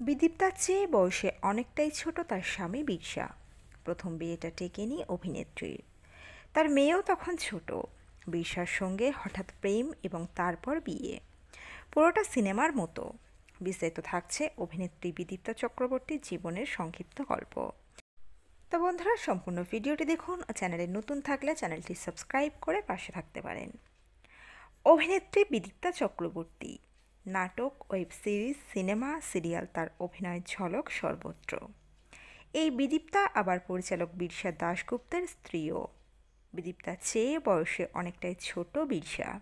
বিদীপ্তার চেয়ে বয়সে অনেকটাই ছোট তার স্বামী বিরসা। প্রথম বিয়েটা টেকেনি অভিনেত্রীর তার মেয়েও তখন ছোট। বিরসার সঙ্গে হঠাৎ প্রেম এবং তারপর বিয়ে। পুরোটা সিনেমার মতো। বিস্তারিত থাকছে অভিনেত্রী বিদীপ্তা চক্রবর্তীর জীবনের সংক্ষিপ্ত গল্প। তো বন্ধুরা, সম্পূর্ণ ভিডিওটি দেখুন চ্যানেলে নতুন থাকলে চ্যানেলটি সাবস্ক্রাইব করে পাশে থাকতে পারেন। অভিনেত্রী বিদীপ্তা চক্রবর্তী। নাটক, ওয়েব সিরিজ, সিনেমা, সিরিয়াল তার অভিনয়ের ঝলক সর্বত্র। এই বিদীপ্তা আবার পরিচালক বিরসা দাশগুপ্তের স্ত্রীও। বিদীপ্তার চেয়ে বয়সে অনেকটাই ছোট বিরসা।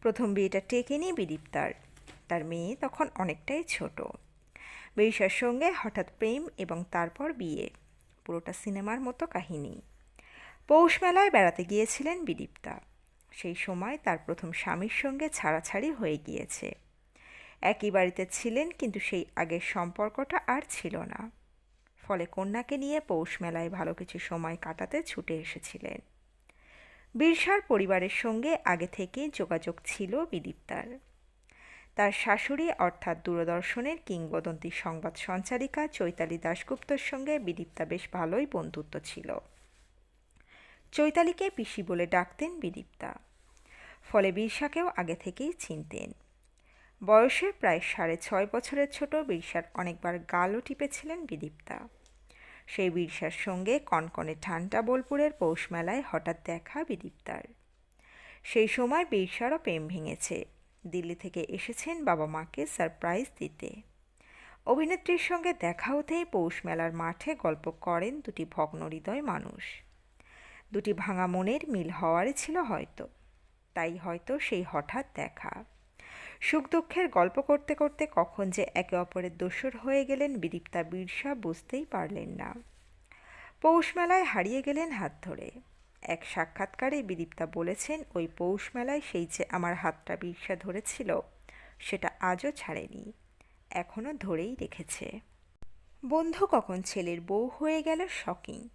প্রথম বিয়েটা টেকেনি বিদীপ্তার। তার মেয়ে তখন অনেকটাই ছোট। বিরসার সঙ্গে হঠাৎ প্রেম এবং তারপর বিয়ে। পুরোটা সিনেমার মতো কাহিনী। পৌষ মেলায় বেড়াতে গিয়েছিলেন বিদীপ্তা। সেই সময় তার প্রথম স্বামীর সঙ্গে ছাড়াছাড়ি হয়ে গিয়েছে। একই বাড়িতে ছিলেন, কিন্তু সেই আগের সম্পর্কটা আর ছিল না। ফলে কন্যাকে নিয়ে পৌষ মেলায় ভালো কিছু সময় কাটাতে ছুটে এসেছিলেন। বীরসার পরিবারের সঙ্গে আগে থেকেই যোগাযোগ ছিল বিদীপ্তার। তার শাশুড়ি অর্থাৎ দূরদর্শনের কিংবদন্তি সংবাদ সঞ্চালিকা চৈতালি দাশগুপ্তর সঙ্গে বিদীপ্তা বেশ ভালোই বন্ধুত্ব ছিল। চৈতালিকে পিসি বলে ডাকতেন বিদীপ্তা। ফলে বীরসাকেও আগে থেকেই চিনতেন। বয়সে প্রায় সাড়ে ছয় বছরের ছোট বীরসার অনেকবার গালও টিপেছিলেন বিদীপ্তা। সেই বীরসার সঙ্গে কনকনে ঠান্ডা বোলপুরের পৌষ মেলায় হঠাৎ দেখা বিদীপ্তার। সেই সময় বীরসারও প্রেম ভেঙেছে। দিল্লি থেকে এসেছেন বাবা মাকে সারপ্রাইজ দিতে। অভিনেত্রীর সঙ্গে দেখা হতেই পৌষ মেলার মাঠে গল্প করেন দুটি ভগ্ন হৃদয় মানুষ। দুটি ভাঙা মনের মিল হওয়ারই ছিল হয়তো। তাই হয়তো সেই হঠাৎ দেখা। সুখ দুঃখের গল্প করতে করতে কখন যে একে অপরের দোসর হয়ে গেলেন বিদীপ্তা বীরসা বুঝতেই পারলেন না। পৌষ মেলায় হারিয়ে গেলেন হাত ধরে। এক সাক্ষাৎকারে বিদীপ্তা বলেছেন, ওই পৌষ মেলায় সেই যে আমার হাতটা বীরসা ধরেছিল, সেটা আজও ছাড়েনি এখনও ধরেই রেখেছে। বন্ধু কখন ছেলের বউ হয়ে গেল শকিং।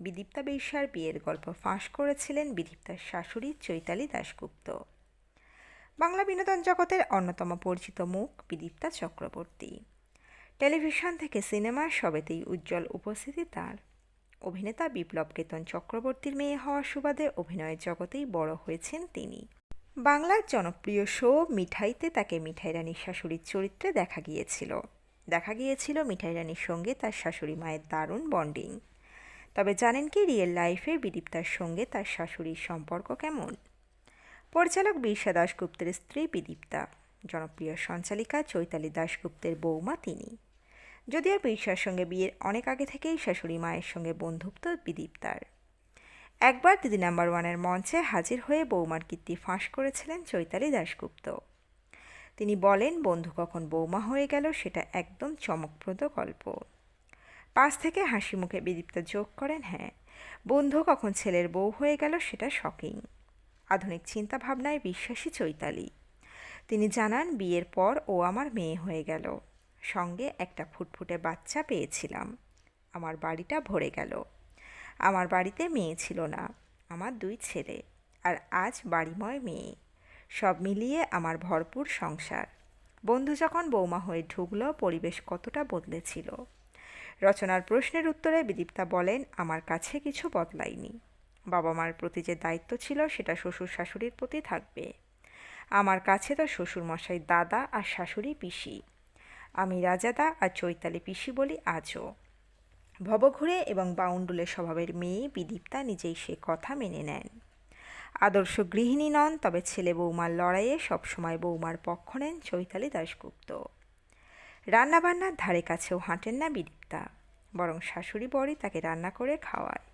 বিদীপ্তা বীরসার বিয়ের গল্প ফাঁস করেছিলেন বিদীপ্তার শাশুড়ি চৈতালি দাশগুপ্ত। বাংলা বিনোদন জগতের অন্যতম পরিচিত মুখ বিদীপ্তা চক্রবর্তী। টেলিভিশন থেকে সিনেমা সবেতেই উজ্জ্বল উপস্থিতি তার। অভিনেতা বিপ্লব কেতন চক্রবর্তীর মেয়ে হওয়ার সুবাদে অভিনয়ের জগতেই বড় হয়েছেন তিনি। বাংলার জনপ্রিয় শো মিঠাইতে তাকে মিঠাই রানীর শাশুড়ির চরিত্রে দেখা গিয়েছিল। দেখা গিয়েছিল মিঠাই রানীর সঙ্গে তার শাশুড়ি মায়ের দারুণ বন্ডিং। তবে জানেন কি রিয়েল লাইফে বিদীপ্তার সঙ্গে তার শাশুড়ির সম্পর্ক কেমন? পরিচালক বিরসা দাশগুপ্তের স্ত্রী বিদীপ্তা, জনপ্রিয় সঞ্চালিকা চৈতালি দাশগুপ্তের বৌমা তিনি। যদিও বিরসার সঙ্গে বিয়ের অনেক আগে থেকেই শাশুড়ি মায়ের সঙ্গে বন্ধুত্ব বিদীপ্তার। একবার দিদি নাম্বার ওয়ানের মঞ্চে হাজির হয়ে বৌমার কীর্তি ফাঁস করেছিলেন চৈতালি দাশগুপ্ত। তিনি বলেন, বন্ধু কখন বৌমা হয়ে গেল সেটা একদম চমকপ্রদ গল্প। পাশ থেকে হাসি মুখে বিদীপ্তা যোগ করেন হ্যাঁ বন্ধু কখন ছেলের বউ হয়ে গেল সেটা শকিং আধুনিক চিন্তাভাবনায় বিশ্বাসী চৈতালি। তিনি জানান, বিয়ের পর ও আমার মেয়ে হয়ে গেল। সঙ্গে একটা ফুটফুটে বাচ্চা পেয়েছিলাম। আমার বাড়িটা ভরে গেল। আমার বাড়িতে মেয়ে ছিল না, আমার দুই ছেলে আর আজ বাড়িময় মেয়ে। সব মিলিয়ে আমার ভরপুর সংসার। বন্ধু যখন বৌমা হয়ে ঢুকলো, পরিবেশ কতটা বদলেছিল। রচনার প্রশ্নের উত্তরে বিদীপ্তা বলেন, আমার কাছে কিছু বদলায়নি। বাবা মার প্রতি যে দায়িত্ব ছিল, সেটা শ্বশুর শাশুড়ির প্রতি থাকবে। আমার কাছে তো শ্বশুর মশাই দাদা আর শাশুড়ি পিসি। আমি রাজাদা আর চৈতালি পিসি বলি আজও। ভবঘুরে এবং বাউন্ডুলের স্বভাবের মেয়ে বিদীপ্তা নিজেই সে কথা মেনে নেন। আদর্শ গৃহিণী নন, তবে ছেলে বৌমার লড়াইয়ে সবসময় বৌমার পক্ষ নেন চৈতালি দাশগুপ্ত। রান্নাবান্নার ধারে কাছেও হাঁটেন না বিদীপ্তা, বরং শাশুড়ি বড়ই তাকে রান্না করে খাওয়ায়।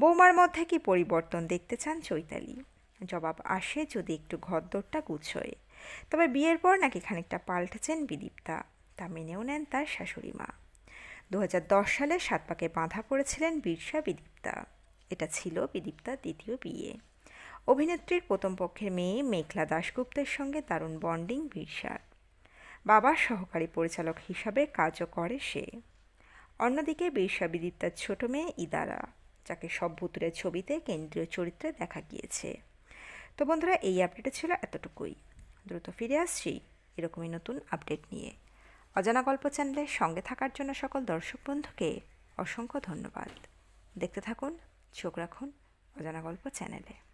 বৌমার মধ্যে কি পরিবর্তন দেখতে চান চৈতালি? জবাব আসে যদি একটু ঘরদোরটা গুছোয়। তবে বিয়ের পর নাকি খানিকটা পাল্টেছেন বিদীপ্তা, তা মেনেও নেন তার শাশুড়ি মা। দু হাজার দশ সালে সাত পাকে বাঁধা পড়েছিলেন বীরসা বিদীপ্তা। এটা ছিল বিদীপ্তার দ্বিতীয় বিয়ে। অভিনেত্রীর প্রথম পক্ষের মেয়ে মেঘলা দাশগুপ্তের সঙ্গে দারুণ বন্ডিং বীরসার। বাবার সহকারী পরিচালক হিসাবে কাজও করে সে। অন্যদিকে বীরসা বিদীপ্তার ছোট মেয়ে ইদারা। যাকে সব ভুতুরের ছবিতে, কেন্দ্রীয় চরিত্রে দেখা গিয়েছে। তো বন্ধুরা, এই আপডেটে ছিল এতটুকুই। দ্রুত ফিরে আসছি এরকমই নতুন আপডেট নিয়ে। অজানা গল্প চ্যানেলের সঙ্গে থাকার জন্য সকল দর্শক বন্ধুকে অসংখ্য ধন্যবাদ। দেখতে থাকুন, চোখ রাখুন অজানা গল্প চ্যানেলে